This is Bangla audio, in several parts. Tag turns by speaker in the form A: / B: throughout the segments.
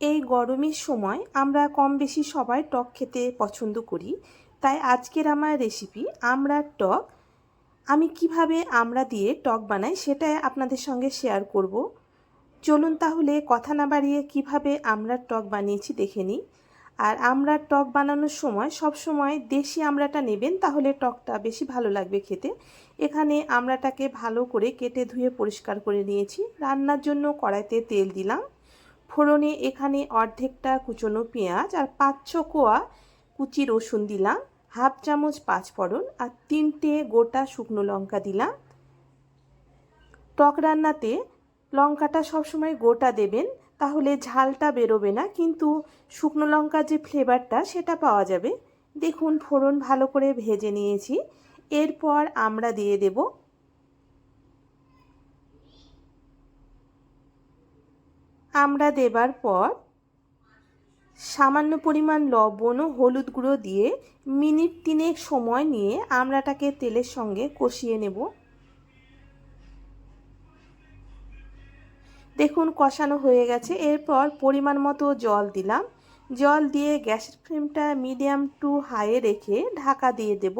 A: এই গরমের সময় আমরা কম বেশি সবাই টক খেতে পছন্দ করি। তাই আজকের আমার রেসিপি আমরা টক। আমি কীভাবে আমড়া দিয়ে টক বানাই সেটাই আপনাদের সঙ্গে শেয়ার করব। চলুন তাহলে কথা না বাড়িয়ে কীভাবে আমরা টক বানিয়েছি দেখে নিই। আর আমরা টক বানানোর সময় সব সময় দেশি আমড়াটা নেবেন তাহলে টকটা বেশি ভালো লাগবে খেতে। এখানে আমড়াটাকে ভালো করে কেটে ধুয়ে পরিষ্কার করে নিয়েছি। রান্নার জন্য কড়াইতে তেল দিলাম। ফোড়নে এখানে অর্ধেকটা কুচনো পেঁয়াজ আর পাঁচ ছ কোয়া কুচি রসুন দিলাম, হাফ চামচ পাঁচ ফোড়ন আর তিনটে গোটা শুকনো লঙ্কা দিলাম। টক রান্নাতে লঙ্কাটা সবসময় গোটা দেবেন, তাহলে ঝালটা বেরোবে না, কিন্তু শুকনো লঙ্কার যে ফ্লেভারটা সেটা পাওয়া যাবে। দেখুন, ফোড়ন ভালো করে ভেজে নিয়েছি। এরপর আমরা দিয়ে দেব আমরা দেবার পর সামান্য পরিমাণ লবণ ও হলুদ গুঁড়ো দিয়ে মিনিট তিনেক সময় নিয়ে আমড়াটাকে তেলের সঙ্গে কষিয়ে নেব। দেখুন, কষানো হয়ে গেছে। এরপর পরিমাণ মতো জল দিলাম। জল দিয়ে গ্যাসের ফ্লেমটা মিডিয়াম টু হাইয়ে রেখে ঢাকা দিয়ে দেব।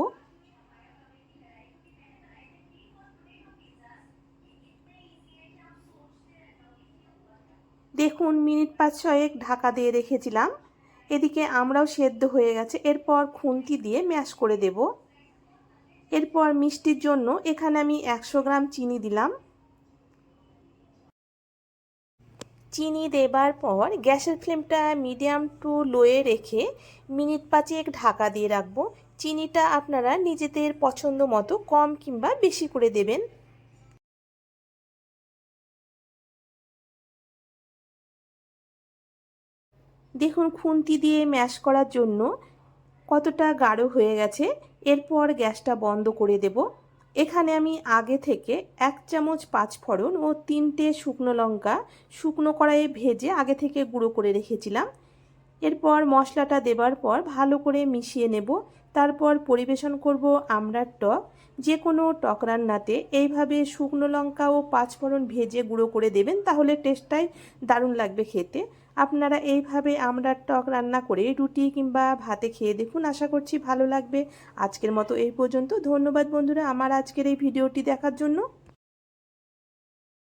A: দেখুন মিনিট পাঁচ ছয়েক ঢাকা দিয়ে রেখেছিলাম। এদিকে আমরাও সেদ্ধ হয়ে গেছে, এরপর খুন্তি দিয়ে ম্যাশ করে দেব। এরপর মিষ্টির জন্য এখানে আমি একশো গ্রাম চিনি দিলাম। চিনি দেবার পর গ্যাসের ফ্লেমটা মিডিয়াম টু লোয়ে রেখে মিনিট পাঁচেক ঢাকা দিয়ে রাখব। চিনিটা আপনারা নিজেদের পছন্দ মতো কম কিংবা বেশি করে দেবেন। দেখুন খুন্তি দিয়ে ম্যাশ করার জন্য কতটা গাঢ় হয়ে গেছে। এরপর গ্যাসটা বন্ধ করে দেব। এখানে আমি আগে থেকে এক চামচ পাঁচ ফোড়ন ও তিনটে শুকনো লঙ্কা শুকনো কড়াইয়ে ভেজে আগে থেকে গুঁড়ো করে রেখেছিলাম। এরপর মশলাটা দেবার পর ভালো করে মিশিয়ে নেব। তারপর পরিবেশন করব আমরার টক। যে কোনো টক রান্নাতে এইভাবে শুকনো লঙ্কা ও পাঁচফোড়ন ভেজে গুঁড়ো করে দেবেন, তাহলে টেস্টটাই দারুণ লাগবে খেতে। আপনারা এইভাবে আমরার টক রান্না করে রুটি কিংবা ভাতে খেয়ে দেখুন, আশা করছি ভালো লাগবে। আজকের মতো এই পর্যন্ত। ধন্যবাদ বন্ধুরা আমার আজকের এই ভিডিওটি দেখার জন্য।